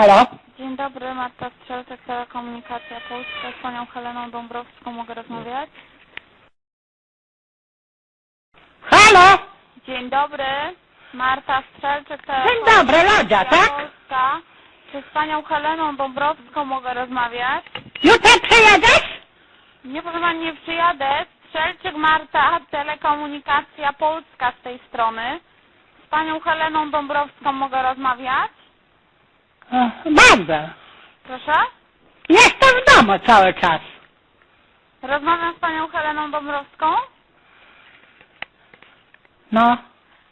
Halo? Dzień dobry, Marta Strzelczyk, Telekomunikacja Polska. Z panią Heleną Dąbrowską mogę rozmawiać? Halo? Dzień dobry, Marta Strzelczyk, Dzień dobry, Lodzia, tak? Polska. Czy z panią Heleną Dąbrowską mogę rozmawiać? Jutro przyjedziesz? Nie, proszę pani, nie przyjadę. Strzelczyk Marta, Telekomunikacja Polska z tej strony. Z panią Heleną Dąbrowską mogę rozmawiać? O, Dobrze. Proszę? Jestem w domu cały czas. Rozmawiam z panią Heleną Dąbrowską? No,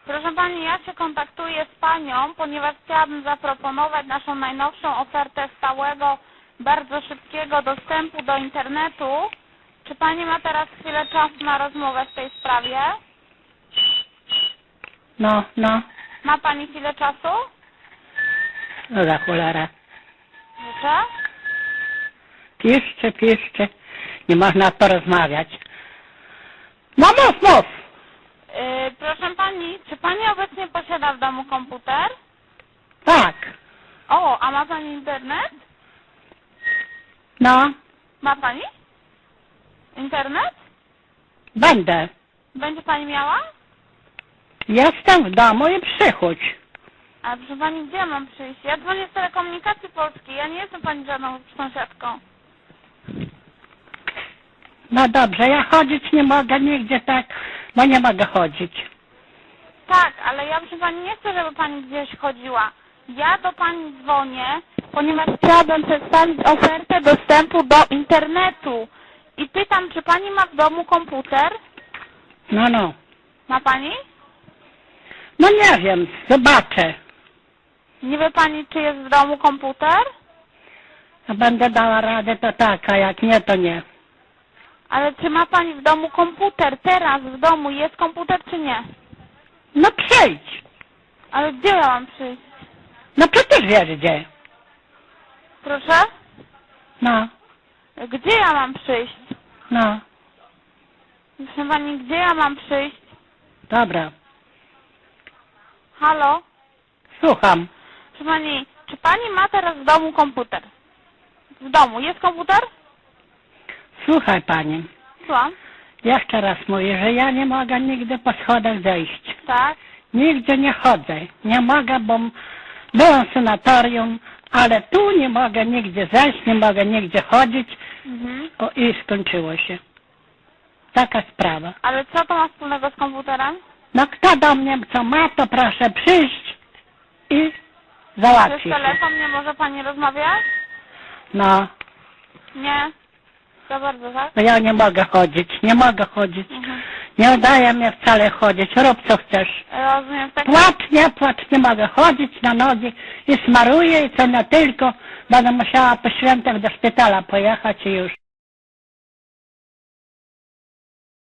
Proszę Pani, ja się kontaktuję z Panią, ponieważ chciałabym zaproponować naszą najnowszą ofertę stałego, bardzo szybkiego dostępu do internetu. Czy Pani ma teraz chwilę czasu na rozmowę w tej sprawie? no, no. Ma Pani chwilę czasu? No za cholera. Życzę. Piszcie, piszcie. Nie można porozmawiać. No mów, mów. Yy, proszę Pani, czy Pani obecnie posiada w domu komputer? Tak. O, a ma Pani internet? No, Ma Pani? Internet? będę. Będzie Pani miała? Jestem w domu i przychodź. Ale proszę Pani, gdzie mam przyjść? Ja dzwonię z telekomunikacji polskiej, ja nie jestem Pani żadną sąsiadką. No dobrze, ja chodzić nie mogę nigdzie tak, bo nie mogę chodzić. Tak, ale ja proszę Pani nie chcę, żeby Pani gdzieś chodziła. Ja do Pani dzwonię, ponieważ chciałabym przedstawić ofertę dostępu do internetu. I pytam, czy Pani ma w domu komputer? No, no. Ma Pani? No nie wiem, zobaczę. Nie wie Pani, czy jest w domu komputer? A będę dała radę, to tak, a jak nie, to nie. Ale czy ma Pani w domu komputer? Teraz w domu jest komputer, czy nie? No przyjdź. Ale gdzie ja mam przyjść? No przecież wiesz gdzie. Proszę? No, Gdzie ja mam przyjść? no, Proszę Pani, gdzie ja mam przyjść? dobra. Halo? Słucham. Proszę Pani, czy Pani ma teraz w domu komputer? W domu jest komputer? Słuchaj pani. Słucham. Jeszcze raz mówię, że ja nie mogę nigdy po schodach zejść. Tak. Nigdzie nie chodzę. Nie mogę, bo m- byłem w sanatorium, ale tu nie mogę nigdzie zejść, nie mogę nigdzie chodzić. Mhm. O, i skończyło się. Taka sprawa. Ale co to ma wspólnego z komputerem? No kto do mnie co ma, to proszę przyjść i Przez załatwić. się. telefon nie może Pani rozmawiać? No, Nie. Za bardzo, tak? no ja nie mogę chodzić, nie mogę chodzić. Mhm. Nie udaje mnie wcale chodzić, rób co chcesz. Rozumiem. Tak. Płacz, nie płacz, nie mogę chodzić na nogi i smaruję i co nie tylko, będę musiała po świętach do szpitala pojechać i już.